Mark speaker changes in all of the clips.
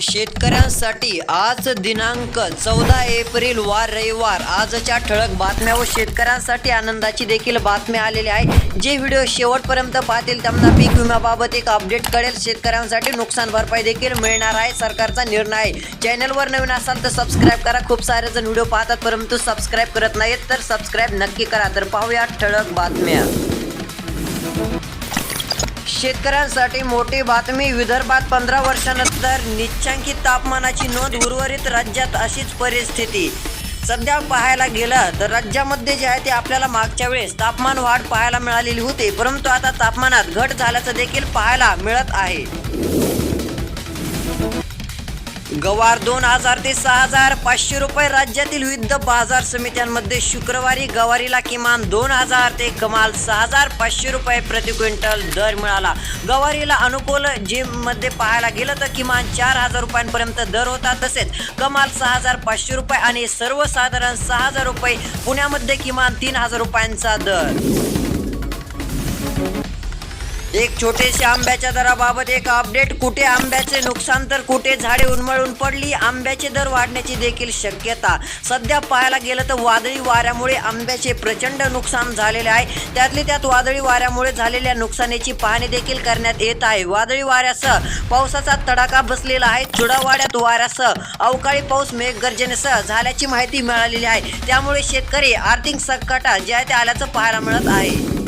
Speaker 1: शेतकऱ्यांसाठी आज दिनांक चौदा एप्रिल वार रविवार. आजच्या ठळक बातम्या व शेतकऱ्यांसाठी आनंदाची देखील बातमी आलेली आहे. जे व्हिडिओ शेवटपर्यंत पाहतील त्यांना पीक विम्याबाबत एक अपडेट कळेल. शेतकऱ्यांसाठी नुकसान भरपाई देखील मिळणार आहे. सरकारचा निर्णय आहे. चॅनलवर नवीन असाल तर सबस्क्राईब करा. खूप सारे जण व्हिडिओ पाहतात परंतु सबस्क्राईब करत नाहीत तर सबस्क्राईब नक्की करा. तर पाहूया ठळक बातम्या. शेतकऱ्यांसाठी मोठी बातमी विदर्भात पंधरा वर्षानंतर निच्चांकित तापमानाची नोंद उर्वरित राज्यात अशीच परिस्थिती. सध्या पाहायला गेलं तर राज्यामध्ये जे आहे ते आपल्याला मागच्या वेळेस तापमान वाढ पाहायला मिळालेली होती परंतु आता तापमानात घट झाल्याचं देखील पाहायला मिळत आहे. गवार दोन हजार ते सहा हजार पाचशे रुपये राज्यातील विविध बाजार समित्यांमध्ये शुक्रवारी गवारीला किमान दोन हजार ते कमाल सहा हजार पाचशे रुपये प्रति क्विंटल दर मिळाला. गवारीला अनुकूल जिममध्ये पाहायला गेलं तर किमान चार हजार रुपयांपर्यंत दर होता. तसेच कमाल सहा हजार पाचशे रुपये आणि सर्वसाधारण सहा हजार रुपये पुण्यामध्ये किमान तीन हजार रुपयांचा दर. एक छोटेसे आंब्याच्या दराबाबत एक अपडेट कुठे आंब्याचे नुकसान तर कुठे झाडे उन्मळून पडली आंब्याचे दर वाढण्याची देखील शक्यता. सध्या पाहायला गेलं तर वादळी वाऱ्यामुळे आंब्याचे प्रचंड नुकसान झालेले आहे. त्यातले त्यात वादळी वाऱ्यामुळे झालेल्या नुकसानीची पाहणी देखील करण्यात येत आहे. वादळी वाऱ्यासह पावसाचा तडाखा बसलेला आहे. चुडावाड्यात वाऱ्यासह अवकाळी पाऊस मेघगर्जनेसह झाल्याची माहिती मिळालेली आहे. त्यामुळे शेतकरी आर्थिक संकटात जे आहे ते आल्याचं पाहायला मिळत आहे.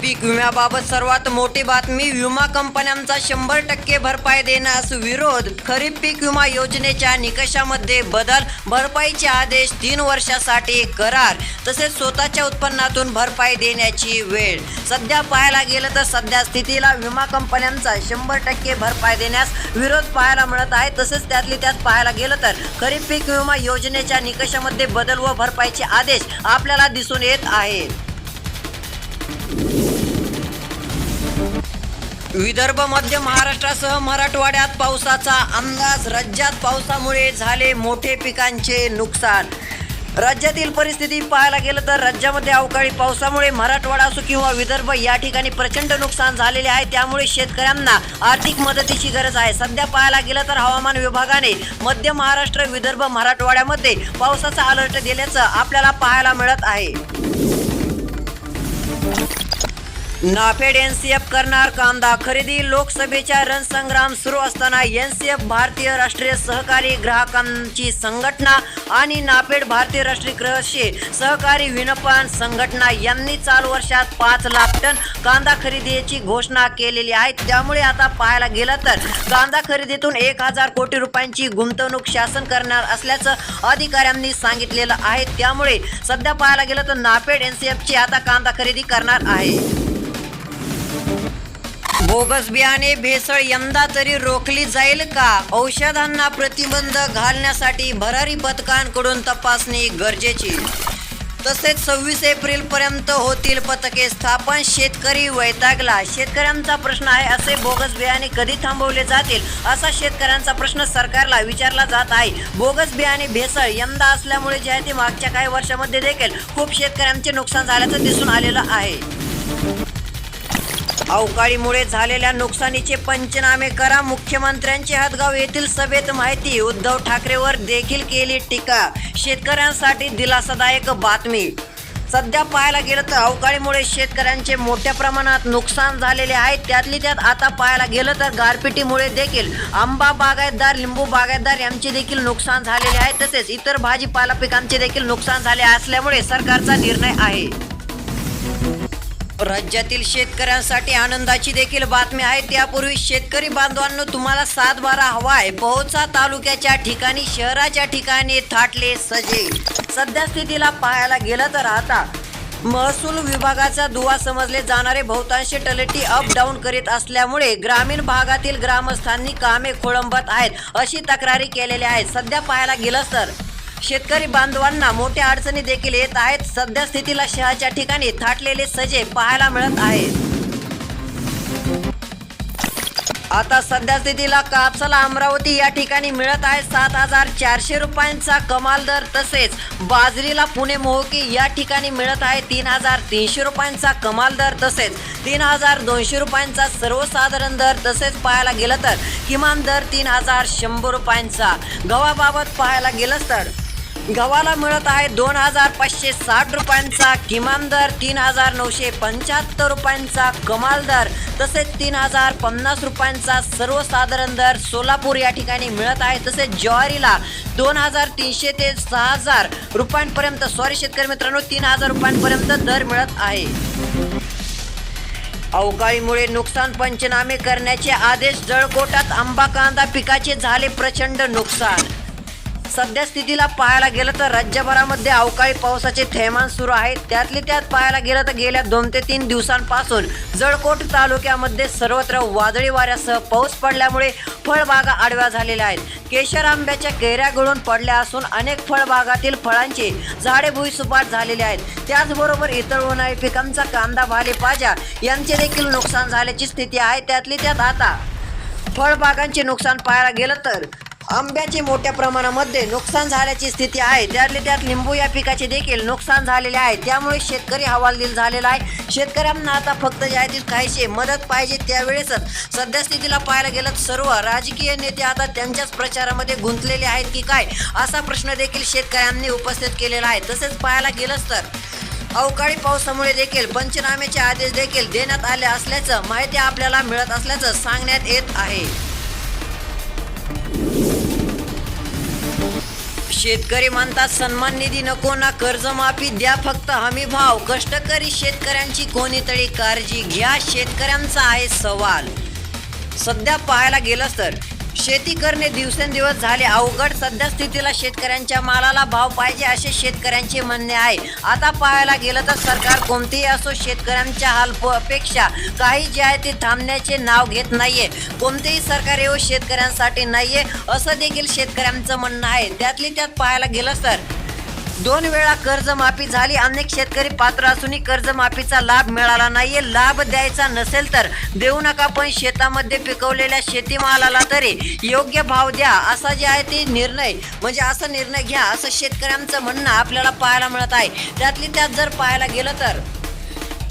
Speaker 1: पीक विम्याबाबत सर्वात मोठी बातमी विमा कंपन्यांचा शंभर टक्के भरपाई देण्यास विरोध खरीप पीक विमा योजनेच्या निकषामध्ये बदल भरपाईचे आदेश तीन वर्षासाठी करार तसेच स्वतःच्या उत्पन्नातून भरपाई देण्याची वेळ. सध्या पाहायला गेलं तर सध्या स्थितीला विमा कंपन्यांचा शंभर टक्के भरपाई देण्यास विरोध पाहायला मिळत आहे. तसेच त्यातली त्यात पाहायला गेलं तर खरीप पीक विमा योजनेच्या निकषामध्ये बदल व भरपाईचे आदेश आपल्याला दिसून येत आहेत. विदर्भ मध्य महाराष्ट्रासह मराठवाड्यात पावसाचा अंदाज. राज्यात पावसामुळे झाले मोठे पिकांचे नुकसान. राज्यातील परिस्थिती पाहायला गेलं तर राज्यामध्ये अवकाळी पावसामुळे मराठवाडा असो किंवा विदर्भ या ठिकाणी प्रचंड नुकसान झालेले आहे. त्यामुळे शेतकऱ्यांना आर्थिक मदतीची गरज आहे. सध्या पाहायला गेलं तर हवामान विभागाने मध्य महाराष्ट्र विदर्भ मराठवाड्यामध्ये पावसाचा अलर्ट दिल्याचं आपल्याला पाहायला मिळत आहे. नाफेड एनसीएफ करणार कांदा खरेदी लोकसभेच्या रणसंग्राम सुरू असताना एनसीएफ भारतीय राष्ट्रीय सहकारी ग्राहकांची संघटना आणि नाफेड भारतीय राष्ट्रीय कृषी सहकारी विनपान संघटना यांनी चालू वर्षात पाच लाख टन कांदा खरेदीची घोषणा केलेली आहे. त्यामुळे आता पाहायला गेलं तर कांदा खरेदीतून एक हजार कोटी रुपयांची गुंतवणूक शासन करणार असल्याचं अधिकाऱ्यांनी सांगितलेलं आहे. त्यामुळे सध्या पाहायला गेलं तर नाफेड एनसीएफची आता कांदा खरेदी करणार आहे. बोगस बियाणे भेसळ यंदा तरी रोखली जाईल का? औषधांना प्रतिबंध घालण्यासाठी भरारी पथकांकडून तपासणी गरजेची. तसेच सव्वीस एप्रिल पर्यंत होतील पथके. स्थापन शेतकरी वैतागला. शेतकऱ्यांचा प्रश्न आहे असे बोगस बियाणे कधी थांबवले जातील? असा शेतकऱ्यांचा प्रश्न सरकारला विचारला जात आहे. बोगस बियाणे भेसळ यंदा असल्यामुळे जे आहे ते मागच्या काही वर्षामध्ये देखील खूप शेतकऱ्यांचे नुकसान झाल्याचं दिसून आलेलं आहे. अवकाळीमुळे झालेल्या नुकसानीचे पंचनामे करा. मुख्यमंत्र्यांचे हदगाव येथील सभेत माहिती. उद्धव ठाकरेवर देखील केली टीका. शेतकऱ्यांसाठी दिलासादायक बातमी. सध्या पाहायला गेलं तर अवकाळीमुळे शेतकऱ्यांचे मोठ्या प्रमाणात नुकसान झालेले आहे. त्यातली त्यात आता पाहायला गेलं तर गारपिटीमुळे देखील आंबा बागायतदार लिंबू बागायतदार यांचे देखील नुकसान झालेले आहे. तसेच इतर भाजीपाला पिकांचे देखील नुकसान झाले असल्यामुळे सरकारचा निर्णय आहे. राज्यातील शेतकऱ्यांसाठी आनंदाची देखील बातमी आहे. त्यापूर्वी शेतकरी बांधवांनो तुम्हाला सात बारा हवाय. पोहोचा तालुक्याच्या ठिकाणी शहराच्या ठिकाणी थाटले सजे. सध्या स्थितीला पाहायला गेलं तर आता महसूल विभागाचा दुवा समजले जाणारे बहुतांश टलेटी अप डाऊन करीत असल्यामुळे ग्रामीण भागातील ग्रामस्थांनी कामे खोळंबत आहेत अशी तक्रारी केलेल्या आहेत. सध्या पाहायला गेलं तर शेतकरी बांधवांना मोठ्या अडचणी देखील येत आहेत. सध्या स्थितीला शहराच्या ठिकाणी थाटलेले सजे पाहायला मिळत आहेत. आता सध्या स्थितीला कापसाला अमरावती या ठिकाणी मिळत आहे सात हजार चारशे रुपयांचा कमाल दर. तसेच बाजरीला पुणे मोहकी या ठिकाणी मिळत आहे तीन हजार तीनशे रुपयांचा कमाल दर. तसेच तीन हजार दोनशे रुपयांचा सर्वसाधारण दर. तसेच पाहायला गेलं तर किमान दर तीन हजार शंभर रुपयांचा. गव्हाबाबत पाहायला गेलं तर गव्हाला मिळत आहे दोन हजार पाचशे साठ रुपयांचा किमान दर तीन हजार नऊशे पंच्याहत्तर रुपयांचा कमाल दर तसेच तीन हजार पन्नास रुपयांचा सर्वसाधारण दर सोलापूर या ठिकाणी मिळत आहे. तसेच ज्वारीला दोन हजार तीनशे ते सहा हजार रुपयांपर्यंत सॉरी शेतकरी मित्रांनो तीन हजार रुपयांपर्यंत दर मिळत आहे. अवकाळीमुळे नुकसान पंचनामे करण्याचे आदेश जळकोटात आंबा कांदा पिकाचे झाले प्रचंड नुकसान. सध्या स्थितीला पाहायला गेलं तर राज्यभरामध्ये अवकाळी पावसाचे थैमान सुरू आहे त्यातले त्यात पाहायला गेलं तर गेल्या दोन ते तीन दिवसांपासून जळकोट तालुक्यामध्ये सर्वत्र वादळी वाऱ्यासह पाऊस पडल्यामुळे फळबागा आडव्या झालेल्या आहेत. केशर आंब्याच्या कैऱ्या गळून पडल्या असून अनेक फळबागातील फळांची झाडे भुईसुपाट झालेली आहेत. त्याचबरोबर इतर उन्हाळी पिकांचा कांदा भालेपाजा यांचे देखील नुकसान झाल्याची स्थिती आहे. त्यातली त्यात आता फळबागांचे नुकसान पाहायला गेलं तर आंब्याचे मोठ्या प्रमाणामध्ये नुकसान झाल्याची स्थिती आहे. त्यातले त्यात लिंबू या पिकाचे देखील नुकसान झालेले आहे. त्यामुळे शेतकरी हवालदिल झालेला आहे. शेतकऱ्यांना आता फक्त जे काहीशी मदत पाहिजे त्यावेळेसच सध्या स्थितीला पाहायला गेलं तर सर्व राजकीय नेते आता त्यांच्याच प्रचारामध्ये गुंतलेले आहेत की काय असा प्रश्न देखील शेतकऱ्यांनी उपस्थित केलेला आहे. तसेच पाहायला गेलंच तर अवकाळी पावसामुळे देखील पंचनाम्याचे आदेश देखील देण्यात आले असल्याचं माहिती आपल्याला मिळत असल्याचं सांगण्यात येत आहे. शेतकरी म्हणतात सन्मान निधी नको ना कर्जमाफी द्या फक्त हमी भाव. कष्टकरी शेतकऱ्यांची कोणीतरी काळजी घ्या शेतकऱ्यांचा आहे सवाल. सध्या पाहायला गेलं तर शेती करणे दिवसेंदिवस झाले अवघड. सध्या स्थितीला शेतकऱ्यांच्या मालाला भाव पाहिजे असे शेतकऱ्यांचे म्हणणे आहे. आता पाहायला गेलं तर सरकार कोणतेही असो शेतकऱ्यांच्या हाल अपेक्षा काही जे आहे ते थांबण्याचे नाव घेत नाहीये. कोणतेही सरकार येऊ शेतकऱ्यांसाठी नाहीये असं देखील शेतकऱ्यांचं म्हणणं आहे. त्यातली त्यात पाहायला गेलं तर दोन वेळा कर्जमाफी झाली. अनेक शेतकरी पात्र असूनही कर्जमाफीचा लाभ मिळाला नाहीये. लाभ द्यायचा नसेल तर देऊ नका पण शेतामध्ये पिकवलेल्या शेतीमालाला तरी योग्य भाव द्या असा जे आहे ते निर्णय. म्हणजे असा निर्णय घ्या असं शेतकऱ्यांचं म्हणणं आपल्याला पाहायला मिळत आहे. त्यातली त्यात जर पाहायला गेलं तर?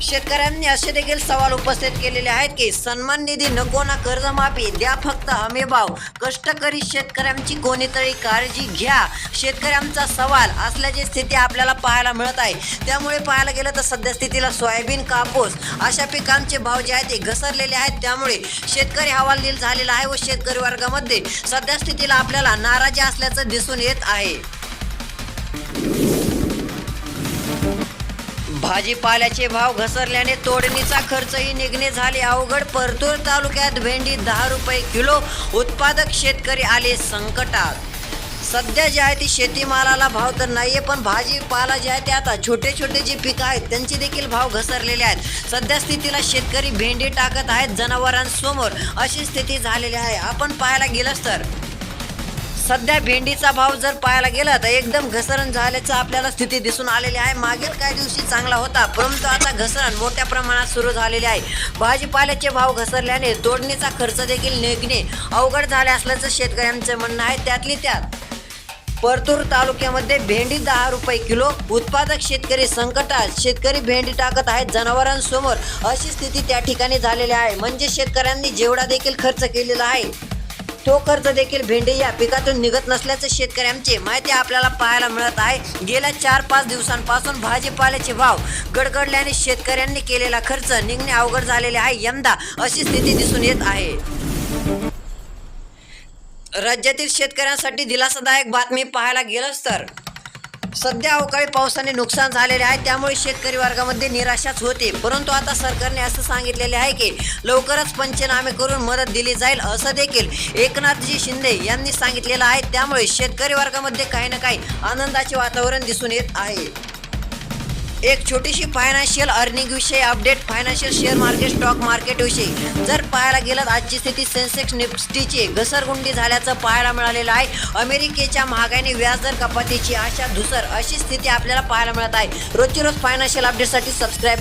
Speaker 1: शेतकऱ्यांनी असे देखील सवाल उपस्थित केलेले आहेत की सन्मान निधी नको ना कर्जमाफी द्या फक्त हमीभाव. कष्टकरी शेतकऱ्यांची कोणीतरी काळजी घ्या. शेतकऱ्यांचा सवाल असल्याची स्थिती आपल्याला पाहायला मिळत आहे. त्यामुळे पाहायला गेलं तर सध्या स्थितीला सोयाबीन कापूस अशा पिकांचे भाव जे आहेत ते घसरलेले आहेत. त्यामुळे शेतकरी हवालदिल झालेला आहे व शेतकरी वर्गामध्ये सध्या स्थितीला आपल्याला नाराजी असल्याचं दिसून येत आहे. भाजीपाल्याचे भाव घसरल्याने तोडणीचा खर्चही निघणे झाले अवघड. परतूर तालुक्यात भेंडी दहा रुपये किलो उत्पादक शेतकरी आले संकटात. सध्या जे आहे ती शेतीमालाला भाव तर नाही आहे पण भाजीपाला जे आहे ते आता छोटे छोटे जे पिकं आहेत त्यांचे देखील भाव घसरलेले आहेत. सध्या स्थितीला शेतकरी भेंडी टाकत आहेत जनावरांसमोर. अशी स्थिती झालेली आहे. आपण पाहायला गेलंच तर सध्या भेंडीचा भाव जर पाहायला गेला तर एकदम घसरण झाल्याचं आपल्याला स्थिती दिसून आलेली आहे. मागील काही दिवशी चांगला होता परंतु आता घसरण मोठ्या प्रमाणात सुरू झालेले आहे. भाजीपाल्याचे भाव घसरल्याने तोडणीचा खर्च देखील निघणे अवघड झाले असल्याचं शेतकऱ्यांचं म्हणणं आहे. त्यातली त्यात परतूर तालुक्यामध्ये भेंडी दहा रुपये किलो उत्पादक शेतकरी संकटात शेतकरी भेंडी टाकत आहेत जनावरांसमोर. अशी स्थिती त्या ठिकाणी झालेली आहे. म्हणजे शेतकऱ्यांनी जेवढा देखील खर्च केलेला आहे तो खर्च देखील भेंडी या पिकातून निघत नसल्याचं शेतकऱ्यांची माहिती आपल्याला पाहायला मिळत आहे. गेल्या चार पाच दिवसांपासून भाजीपाल्याचे भाव गडगडल्याने शेतकऱ्यांनी केलेला खर्च निघणे अवघड झालेले आहे. यंदा अशी स्थिती दिसून येत आहे. राज्यातील शेतकऱ्यांसाठी दिलासादायक बातमी पाहायला गेलंच तर. सध्या अवकाळी पावसाने नुकसान झालेले आहे. त्यामुळे शेतकरी वर्गामध्ये निराशाच होते. परंतु आता सरकारने असं सांगितलेले आहे की लवकरच पंचनामे करून मदत दिली जाईल असं देखील एकनाथजी शिंदे यांनी सांगितलेलं आहे. त्यामुळे शेतकरी वर्गामध्ये काही ना काही आनंदाचे वातावरण दिसून येत आहे. एक छोटीशी फायनान्शियल अर्निंग विषयी update financial share market stock market विषयी. जर पाहायला गेलं तर आजची स्थिती सेन्सेक्स निफ्टीची घसरगुंडी झाल्याचं पाहायला मिळालेलं आहे. अमेरिकेच्या महागाईने व्याजदर कपातीची आशा धुसर अशी स्थिती आपल्याला पाहायला मिळत आहे. रोजची रोज फायनान्शियल अपडेटसाठी सबस्क्राईब